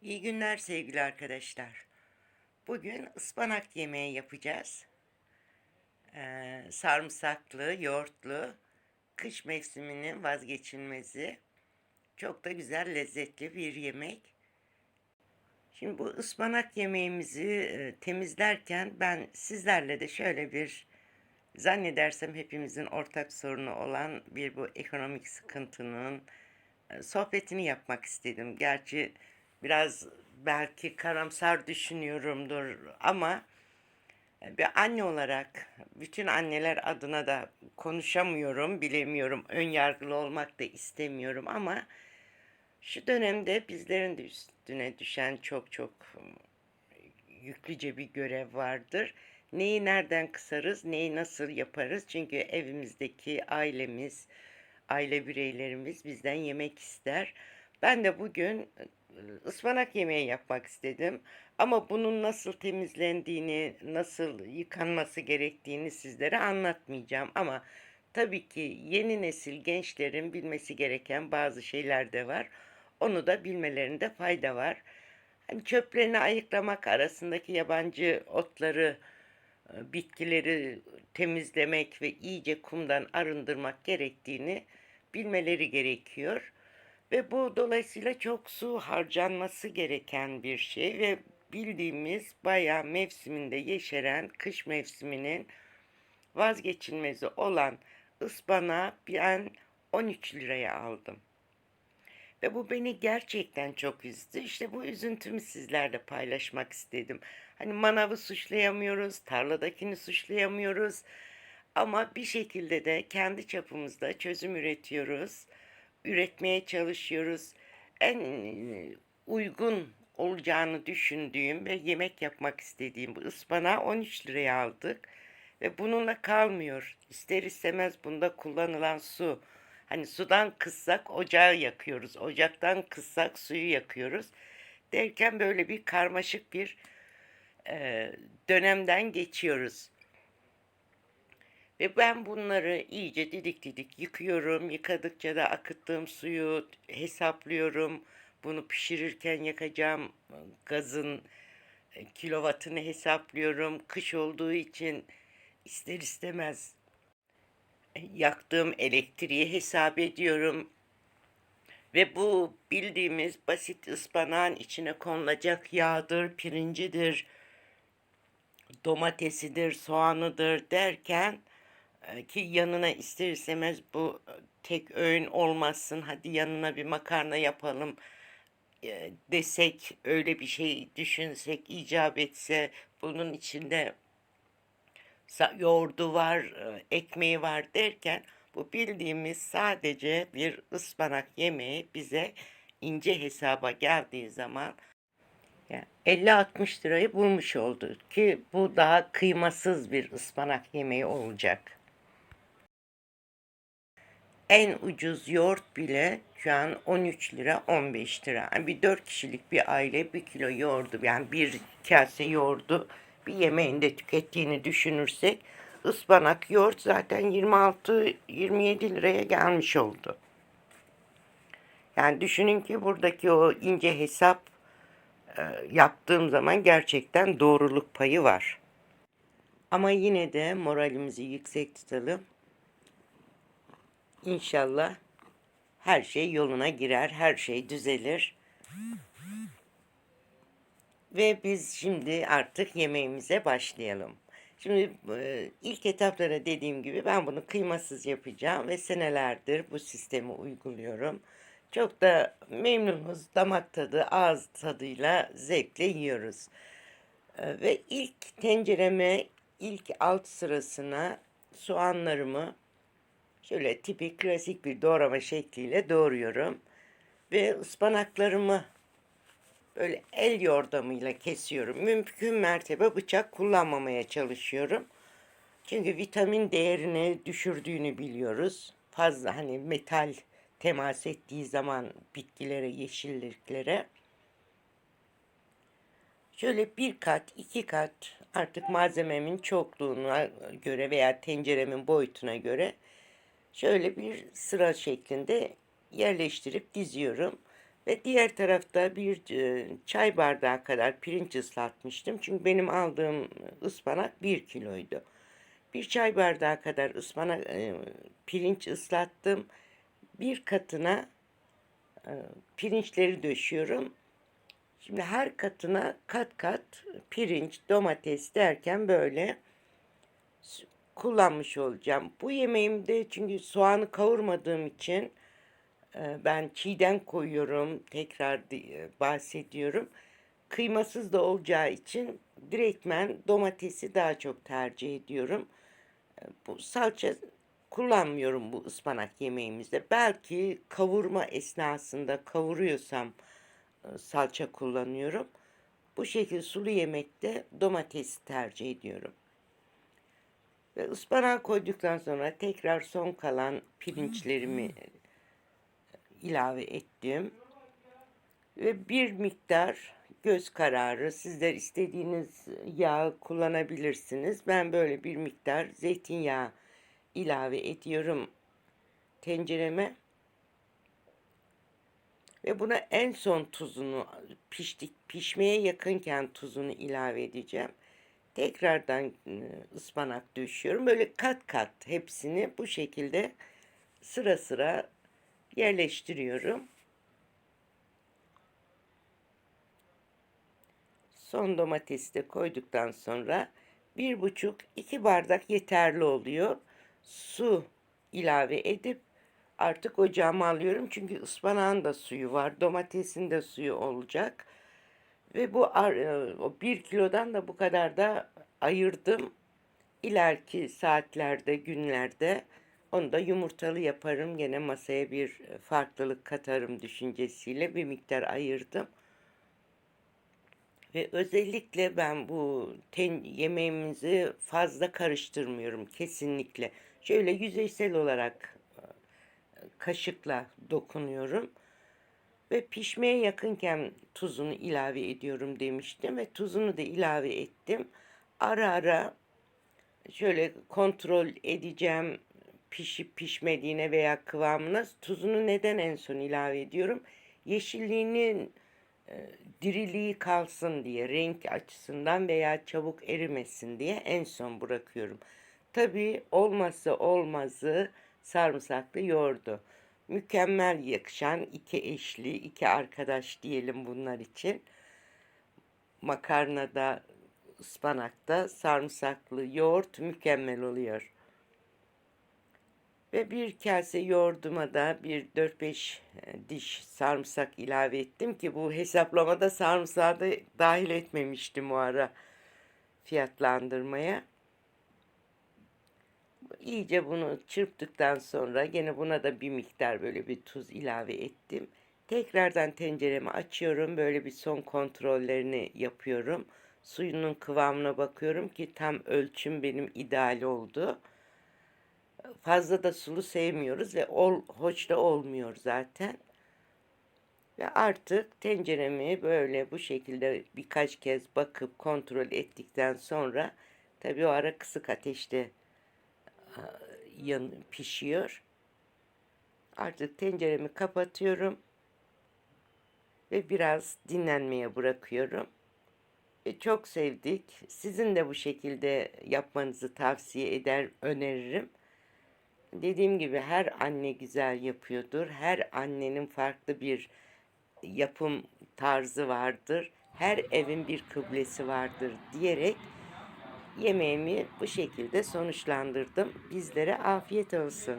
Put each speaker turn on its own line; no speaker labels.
İyi günler sevgili arkadaşlar. Bugün ıspanak yemeği yapacağız. Ee, sarımsaklı, yoğurtlu, kış mevsiminin vazgeçilmezi. Çok da güzel, lezzetli bir yemek. Şimdi bu ıspanak yemeğimizi e, temizlerken ben sizlerle de şöyle bir zannedersem hepimizin ortak sorunu olan bir bu ekonomik sıkıntının e, sohbetini yapmak istedim. Gerçi biraz belki karamsar düşünüyorumdur ama bir anne olarak bütün anneler adına da konuşamıyorum, bilemiyorum. Ön yargılı olmak da istemiyorum ama şu dönemde bizlerin de üstüne düşen çok çok yüklüce bir görev vardır. Neyi nereden kısarız, neyi nasıl yaparız? Çünkü evimizdeki ailemiz, aile bireylerimiz bizden yemek ister. Ben de bugün ıspanak yemeği yapmak istedim. Ama bunun nasıl temizlendiğini, nasıl yıkanması gerektiğini sizlere anlatmayacağım. Ama tabii ki yeni nesil gençlerin bilmesi gereken bazı şeyler de var. Onu da bilmelerinde fayda var. Hani çöplerini ayıklamak arasındaki yabancı otları, e, bitkileri temizlemek ve iyice kumdan arındırmak gerektiğini bilmeleri gerekiyor. Ve bu dolayısıyla çok su harcanması gereken bir şey ve bildiğimiz bayağı mevsiminde yeşeren kış mevsiminin vazgeçilmezi olan ıspanağı ben 13 liraya aldım. Ve bu beni gerçekten çok üzdü. İşte bu üzüntümü sizlerle paylaşmak istedim. Hani manavı suçlayamıyoruz, tarladakini suçlayamıyoruz. Ama bir şekilde de kendi çapımızda çözüm üretiyoruz üretmeye çalışıyoruz. En e, uygun olacağını düşündüğüm ve yemek yapmak istediğim bu ıspanağı 13 liraya aldık. Ve bununla kalmıyor. İster istemez bunda kullanılan su. Hani sudan kıssak ocağı yakıyoruz. Ocaktan kıssak suyu yakıyoruz. Derken böyle bir karmaşık bir e, dönemden geçiyoruz. Ve ben bunları iyice didik didik yıkıyorum. Yıkadıkça da akıttığım suyu hesaplıyorum. Bunu pişirirken yakacağım gazın e, kilovatını hesaplıyorum. Kış olduğu için ister istemez e, yaktığım elektriği hesap ediyorum. Ve bu bildiğimiz basit ıspanağın içine konulacak yağdır, pirincidir, domatesidir, soğanıdır derken ki yanına ister istemez bu e, tek öğün olmasın hadi yanına bir makarna yapalım e, desek öyle bir şey düşünsek icap etse bunun içinde yoğurdu var e, ekmeği var derken bu bildiğimiz sadece bir ıspanak yemeği bize ince hesaba geldiği zaman yani 50-60 lirayı bulmuş oldu ki bu daha kıymasız bir ıspanak yemeği olacak en ucuz yoğurt bile şu an 13 lira 15 lira. Yani bir 4 kişilik bir aile bir kilo yoğurdu yani bir kase yoğurdu bir yemeğinde tükettiğini düşünürsek ıspanak yoğurt zaten 26-27 liraya gelmiş oldu. Yani düşünün ki buradaki o ince hesap e, yaptığım zaman gerçekten doğruluk payı var. Ama yine de moralimizi yüksek tutalım. İnşallah her şey yoluna girer, her şey düzelir. Ve biz şimdi artık yemeğimize başlayalım. Şimdi e, ilk etaplara dediğim gibi ben bunu kıymasız yapacağım ve senelerdir bu sistemi uyguluyorum. Çok da memnunuz. Damak tadı, ağız tadıyla zevkle yiyoruz. E, ve ilk tencereme ilk alt sırasına soğanlarımı Şöyle tipik klasik bir doğrama şekliyle doğruyorum. Ve ıspanaklarımı böyle el yordamıyla kesiyorum. Mümkün mertebe bıçak kullanmamaya çalışıyorum. Çünkü vitamin değerini düşürdüğünü biliyoruz. Fazla hani metal temas ettiği zaman bitkilere, yeşilliklere. Şöyle bir kat, iki kat artık malzememin çokluğuna göre veya tenceremin boyutuna göre şöyle bir sıra şeklinde yerleştirip diziyorum. Ve diğer tarafta bir e, çay bardağı kadar pirinç ıslatmıştım. Çünkü benim aldığım ıspanak 1 kiloydu. Bir çay bardağı kadar ıspanak, e, pirinç ıslattım. Bir katına e, pirinçleri döşüyorum. Şimdi her katına kat kat pirinç, domates derken böyle kullanmış olacağım. Bu yemeğimde çünkü soğanı kavurmadığım için e, ben çiğden koyuyorum. Tekrar e, bahsediyorum. Kıymasız da olacağı için direktmen domatesi daha çok tercih ediyorum. E, Bu salça kullanmıyorum bu ıspanak yemeğimizde. Belki kavurma esnasında kavuruyorsam salça kullanıyorum. Bu şekilde sulu yemekte domatesi tercih ediyorum. Ve ıspanağı koyduktan sonra tekrar son kalan pirinçlerimi ilave ettim. Ve bir miktar göz kararı sizler istediğiniz yağ kullanabilirsiniz. Ben böyle bir miktar zeytinyağı ilave ediyorum tencereme. Ve buna en son tuzunu piştik pişmeye yakınken tuzunu ilave edeceğim. Tekrardan e, ıspanak döşüyorum. Böyle kat kat hepsini bu şekilde sıra sıra yerleştiriyorum. Son domatesi de koyduktan sonra bir buçuk iki bardak yeterli oluyor. Su ilave edip artık ocağıma alıyorum. Çünkü ıspanağın da suyu var. Domatesin de suyu olacak. Ve bu e, bir kilodan da bu kadar da ayırdım. İleriki saatlerde, günlerde onu da yumurtalı yaparım. Gene masaya bir farklılık katarım düşüncesiyle bir miktar ayırdım. Ve özellikle ben bu ten, yemeğimizi fazla karıştırmıyorum kesinlikle. Şöyle yüzeysel olarak e, kaşıkla dokunuyorum. Ve pişmeye yakınken tuzunu ilave ediyorum demiştim ve tuzunu da ilave ettim. Ara ara şöyle kontrol edeceğim pişip pişmediğine veya kıvamına. Tuzunu neden en son ilave ediyorum? Yeşilliğinin e, diriliği kalsın diye, renk açısından veya çabuk erimesin diye en son bırakıyorum. Tabii olmazsa olmazı sarımsaklı yoğurdu. Mükemmel yakışan iki eşli, iki arkadaş diyelim bunlar için. Makarnada, ıspanakta sarımsaklı yoğurt mükemmel oluyor. Ve bir kase yoğurduma da bir 4-5 diş sarımsak ilave ettim ki bu hesaplamada sarımsağı da dahil etmemiştim o ara fiyatlandırmaya. İyice bunu çırptıktan sonra gene buna da bir miktar böyle bir tuz ilave ettim. Tekrardan tenceremi açıyorum. Böyle bir son kontrollerini yapıyorum. Suyunun kıvamına bakıyorum ki tam ölçüm benim ideal oldu. Fazla da sulu sevmiyoruz ve ol, hoş da olmuyor zaten. Ve artık tenceremi böyle bu şekilde birkaç kez bakıp kontrol ettikten sonra tabii o ara kısık ateşte yan, pişiyor. Artık tenceremi kapatıyorum ve biraz dinlenmeye bırakıyorum. E, çok sevdik. Sizin de bu şekilde yapmanızı tavsiye eder, öneririm. Dediğim gibi her anne güzel yapıyordur. Her annenin farklı bir yapım tarzı vardır. Her evin bir kıblesi vardır diyerek yemeğimi bu şekilde sonuçlandırdım. Bizlere afiyet olsun.